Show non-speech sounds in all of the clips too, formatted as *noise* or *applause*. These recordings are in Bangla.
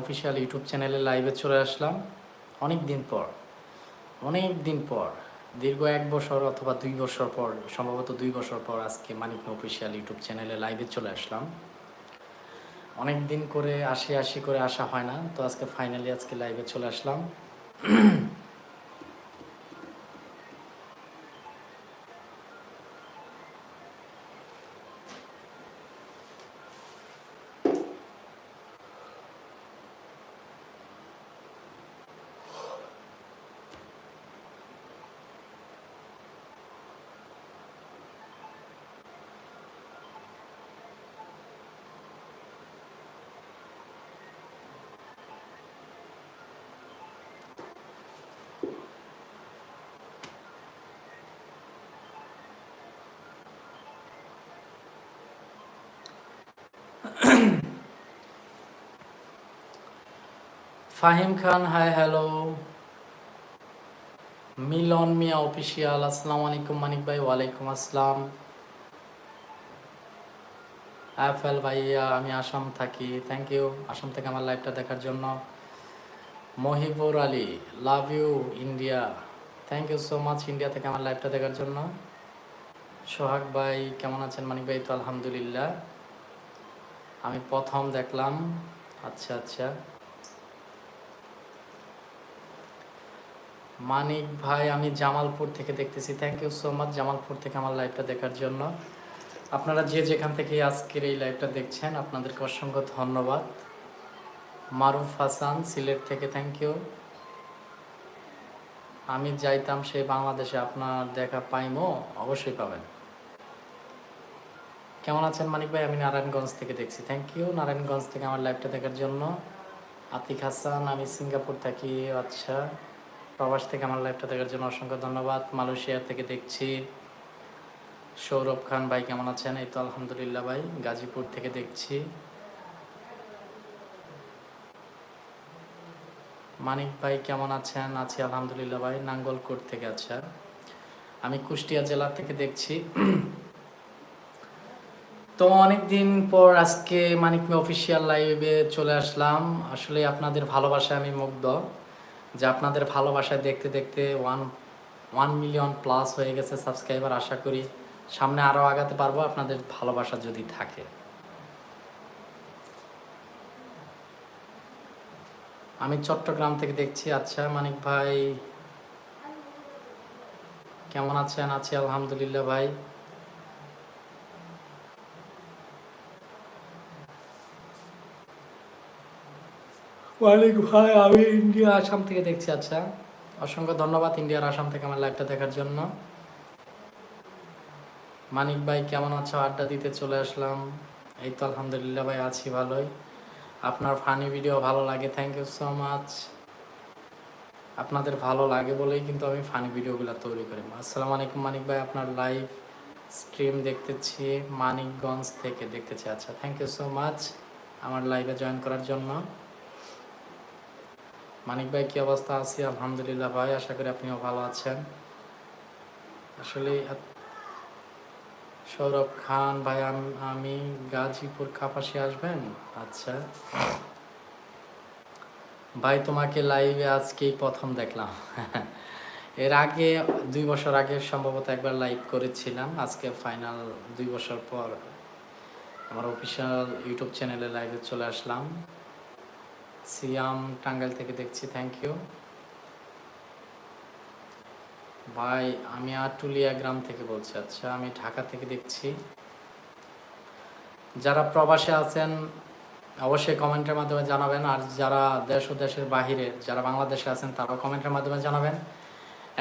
অফিসিয়াল ইউটিউব চ্যানেলে লাইভে চলে আসলাম। অনেক দিন পর, অনেক দিন পর, দীর্ঘ এক বছর অথবা দুই বছর পর, সম্ভবত দুই বছর পর আজকে মানিক অফিসিয়াল ইউটিউব চ্যানেলে লাইভে চলে আসলাম। অনেক দিন করে আসি আসি করে আসা হয় না, তো আজকে ফাইনালি আজকে লাইভে চলে আসলাম। Fahim Khan hi hello Milon Mia official আসসালামু আলাইকুম মানিক ভাই ওয়ালাইকুম আসসালাম অ্যাফেল ভাইয়া আমি আসাম থাকি থ্যাংক ইউ আসাম থেকে আমার লাইভটা দেখার জন্য Mohibur Ali love you India thank you so much India থেকে আমার লাইভটা দেখার জন্য সোহাগ ভাই কেমন আছেন মানিক ভাই তো আলহামদুলিল্লাহ আমি প্রথম দেখলাম। আচ্ছা আচ্ছা। মানিক ভাই, আমি জামালপুর থেকে দেখতেছি। Thank you so much Jamalpur থেকে আমার লাইভটা দেখার জন্য। আপনারা যে যেখান থেকে আজকের এই লাইভটা দেখছেন, আপনাদেরকে অসংখ্য ধন্যবাদ। মারুফ হাসান, সিলেট থেকে থ্যাংক ইউ আমি যাইতাম সেই বাংলাদেশে, আপনার দেখা পাইমো, অবশ্যই পাবেন। কেমন আছেন মানিক ভাই? আমি নারায়ণগঞ্জ থেকে দেখছি। থ্যাংক ইউ নারায়ণগঞ্জ থেকে আমার লাইভটা দেখার জন্য। আতিক হাসান, আমি সিঙ্গাপুর থাকি। আচ্ছা প্রবাস থেকে আমার লাইভটা দেখার জন্য অসংখ্য ধন্যবাদ। মালয়েশিয়া থেকে দেখছি। সৌরভ খান ভাই, কেমন আছেন? এই তো আলহামদুলিল্লাহ ভাই। গাজীপুর থেকে দেখছি। মানিক ভাই, কেমন আছেন? আছি আলহামদুলিল্লাহ ভাই। নাঙ্গলকোট থেকে আচ্ছা। আমি কুষ্টিয়া জেলা থেকে দেখছি। তো অনেকদিন পর আজকে মানিক অফিসিয়াল লাইভে চলে আসলাম। আসলে আপনাদের ভালোবাসায় আমি মুগ্ধ, যে আপনাদের ভালোবাসায় দেখতে দেখতে ওয়ান ওয়ান মিলিয়ন প্লাস হয়ে গেছে সাবস্ক্রাইবার আশা করি। সামনে আরও আগাতে পারব, আপনাদের ভালোবাসা যদি থাকে। আমি চট্টগ্রাম থেকে দেখছি আচ্ছা মানিক ভাই। কেমন আছেন? আছি আলহামদুলিল্লাহ ভাই। ওয়ালিক ভাই, আমি ইন্ডিয়া আসাম থেকে দেখছি আচ্ছা। অসংখ্য ধন্যবাদ ইন্ডিয়ার আসাম থেকে আমার লাইভটা দেখার জন্য। মানিক ভাই, কেমন আছো? আড্ডা দিতে চলে আসলাম। এই তো আলহামদুলিল্লাহ ভাই, আছি ভালোই। আপনার ফানি ভিডিও ভালো লাগে থ্যাংক ইউ সো মাচ আপনাদের ভালো লাগে বলেই কিন্তু আমি ফানি ভিডিওগুলো তৈরি করি। আসসালামু আলাইকুম মানিক ভাই, আপনার লাইভ স্ট্রিম দেখতেছি, মানিকগঞ্জ থেকে দেখতেছি। আচ্ছা থ্যাংক ইউ সো মাচ আমার লাইভে জয়েন করার জন্য। মানিক ভাই, কি অবস্থা? আছি, আলহামদুলিল্লাহ ভাই, আশা করি আপনিও ভালো আছেন। আসলে সৌরভ খান ভাই, আমি গাজীপুর কাপাসি আসবেন? আচ্ছা। ভাই, তোমাকে লাইভে আজকেই প্রথম দেখলাম। *laughs* এর আগে, দুই বছর আগে সম্ভবত একবার লাইভ করেছিলাম। আজকে ফাইনাল দুই বছর পর আমার অফিসিয়াল ইউটিউব চ্যানেলে লাইভে চলে আসলাম। সিয়াম টাঙ্গাইল থেকে দেখছি থ্যাংক ইউ ভাই, আমি আটুলিয়া গ্রাম থেকে বলছি আচ্ছা আমি ঢাকা থেকে দেখছি। যারা প্রবাসে আছেন, অবশ্যই কমেন্টের মাধ্যমে জানাবেন, আর যারা দেশ ও দেশের বাহিরে, যারা বাংলাদেশে আছেন, তারাও কমেন্টের মাধ্যমে জানাবেন।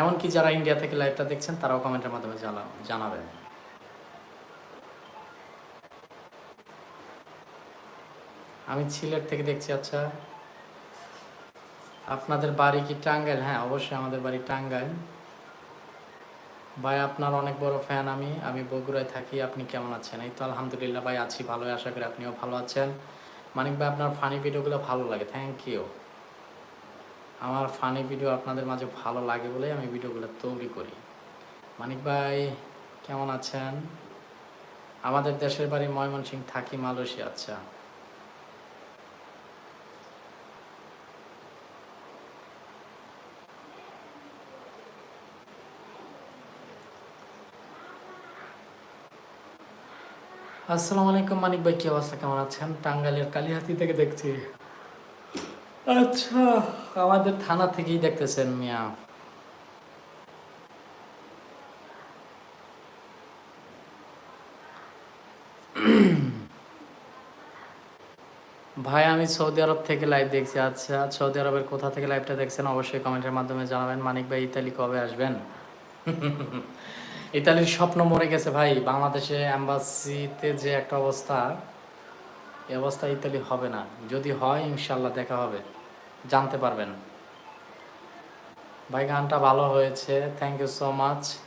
এমনকি যারা ইন্ডিয়া থেকে লাইভটা দেখছেন, তারাও কমেন্টের মাধ্যমে জানা জানাবেন। আমি সিলেট থেকে দেখছি আচ্ছা। আপনাদের বাড়ি কি টাঙ্গাইল? হ্যাঁ অবশ্যই আমাদের বাড়ি টাঙ্গাইল। ভাই, আপনার অনেক বড় ফ্যান আমি আমি বগুড়ায় থাকি, আপনি কেমন আছেন? এই তো আলহামদুলিল্লাহ ভাই, আছি ভালোই, আশা করি আপনিও ভালো আছেন। মানিক ভাই, আপনার ফানি ভিডিওগুলো ভালো লাগে থ্যাংক ইউ আমার ফানি ভিডিও আপনাদের মাঝে ভালো লাগে বলেই আমি ভিডিওগুলো তৈরি করি। মানিক ভাই, কেমন আছেন? আমাদের দেশের বাড়ি ময়মনসিংহ থাকি, মালয়েশিয়া আচ্ছা। আসসালামু আলাইকুম, মানিক ভাই, কি অবস্থা? কেমন আছেন? টাঙ্গাইলের কালিহাতি থেকে দেখছি। আচ্ছা আমাদের থানা থেকেই দেখতেছেন মিয়া। ভাই, আমি সৌদি আরব থেকে লাইভ দেখছি। আচ্ছা সৌদি আরবের কোথা থেকে লাইভটা দেখছেন? অবশ্যই কমেন্টের মাধ্যমে জানাবেন। মানিক ভাই, ইতালি কবে আসবেন? ইতালির স্বপ্ন মরে গেছে ভাই। বাংলাদেশে অ্যাম্বাসিতে যে একটা অবস্থা, এই অবস্থা ইতালি হবে না। যদি হয় ইনশাল্লাহ দেখা হবে। জানতে পারবেন। ভাই, গানটা ভালো হয়েছে। থ্যাংক ইউ সো মাচ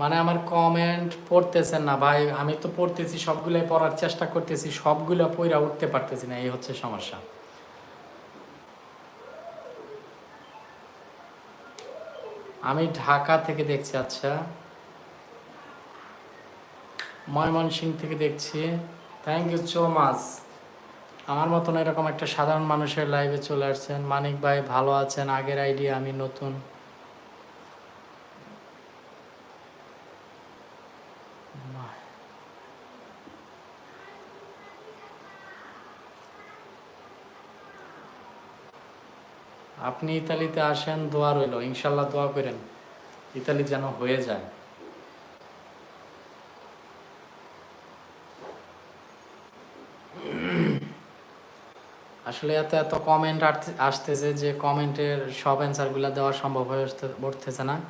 মানে আমার কমেন্ট পড়তেছেন না, ভাই। আমি তো পড়তেছি, সবগুলোই পড়ার চেষ্টা করতেছি, সবগুলো পইরা উঠতে পারতেছি না, এই হচ্ছে সমস্যা। আমি ঢাকা থেকে দেখছি আচ্ছা। ময়মনসিং থেকে দেখছি। থ্যাংক ইউ সো মাচ আমার মতন এরকম একটা সাধারণ মানুষের লাইভে চলে আসছেন। মানিক ভাই, ভালো আছেন? আগের আইডিয়া আমি নতুন। আপনি ইতালিতে আসেন, দোয়া রইল। ইনশাল্লাহ দোয়া করেন, ইতালি যেন হয়ে যায়। আসলে এত এত কমেন্ট আসতেছে যে কমেন্টের সব অ্যান্সারগুলো দেওয়া সম্ভব হয়ে উঠতে- উঠতেছে না।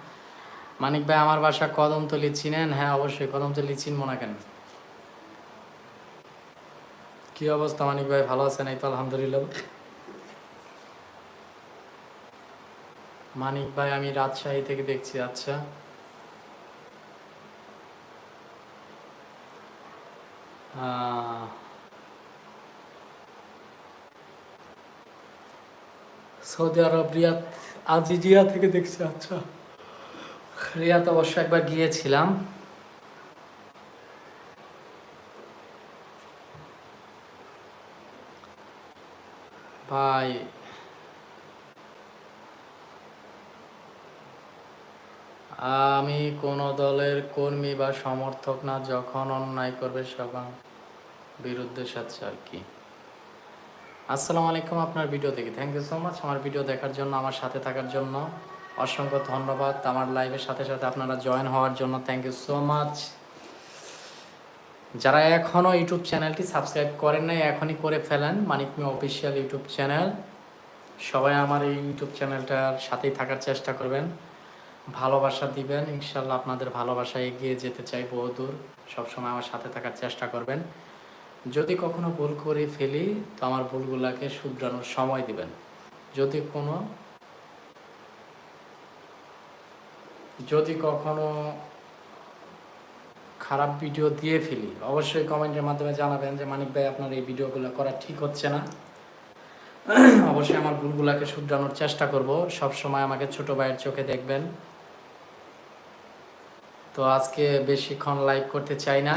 মানিক ভাই, আমার বাসা কদমতলি, চিনেন? হ্যাঁ অবশ্যই, কদমতলি চিনবো না কেন? কি অবস্থা মানিক ভাই? ভালো আছেন? এই তো আলহামদুলিল্লাহ। মানিক ভাই, আমি রাজশাহী থেকে দেখছি আচ্ছা। সৌদি আরব, রিয়াদ আজিজিয়া থেকে দেখছি আচ্ছা। রিয়াদ অবশ্য একবার গিয়েছিলাম। ভাই আমি কোনো দলের কর্মী বা সমর্থক না, যখন অন্যায় করবে সবার বিরুদ্ধে সাথে আর কি। আসসালামু আলাইকুম আপনার ভিডিও দেখি। থ্যাংক ইউ সো মাচ আমার ভিডিও দেখার জন্য, আমার সাথে থাকার জন্য অসংখ্য ধন্যবাদ। আমার লাইভের সাথে সাথে আপনারা জয়েন হওয়ার জন্য থ্যাংক ইউ সো মাচ যারা এখনও ইউটিউব চ্যানেলটি সাবস্ক্রাইব করেন নাই, এখনই করে ফেলেন। Manik Mia official YouTube channel. সবাই আমার এই ইউটিউব চ্যানেলটার সাথেই থাকার চেষ্টা করবেন। ভালোবাসা দিবেন, ইনশাল্লাহ আপনাদের ভালোবাসা এগিয়ে যেতে চাই বহুদূর। সবসময় আমার সাথে থাকার চেষ্টা করবেন। যদি কখনো ভুল করে ফেলি, তো আমার ভুলগুলাকে শুধরানোর সময় দিবেন। যদি কোনো, যদি কখনো খারাপ ভিডিও দিয়ে ফেলি, অবশ্যই কমেন্টের মাধ্যমে জানাবেন যে, মানিক ভাই, আপনার এই ভিডিওগুলো করা ঠিক হচ্ছে না। *clears throat* অবশ্যই আমার ভুলগুলাকে শুধরানোর চেষ্টা করব। সব সময় আমাকে ছোট ভাইয়ের চোখে দেখবেন। তো আজকে বেশিক্ষণ লাইভ করতে চাই না।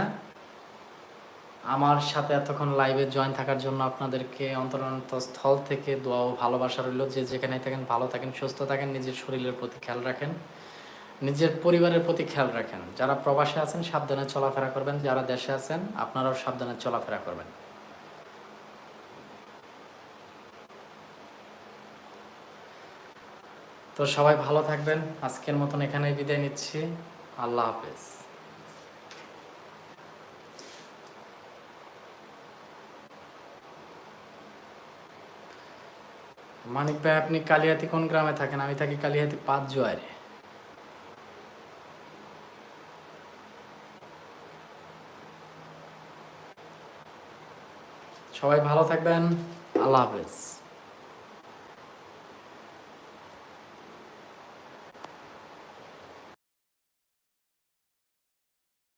আমার সাথে এতক্ষণ লাইভে জয়েন থাকার জন্য আপনাদেরকে অন্তরন্ত স্থল থেকে দোয়া ও ভালোবাসা রইল। যে যেখানে থাকেন, ভালো থাকেন, সুস্থ থাকেন, নিজের শরীরের প্রতি খেয়াল রাখেন, নিজের পরিবারের প্রতি খেয়াল রাখেন। যারা প্রবাসে আছেন, সাবধানে চলাফেরা করবেন। যারা দেশে আছেন, আপনারাও সাবধানে চলাফেরা করবেন। তো সবাই ভালো থাকবেন। আজকের মতন এখানেই বিদায় নিচ্ছি। আল্লাহ হাফেজ। মানিক ভাই, আপনি কালিয়াতি কোন গ্রামে থাকেন? আমি থাকি কালিয়াতি পাঁচ জোয়ারে। সবাই ভালো থাকবেন। আল্লাহ হাফেজ।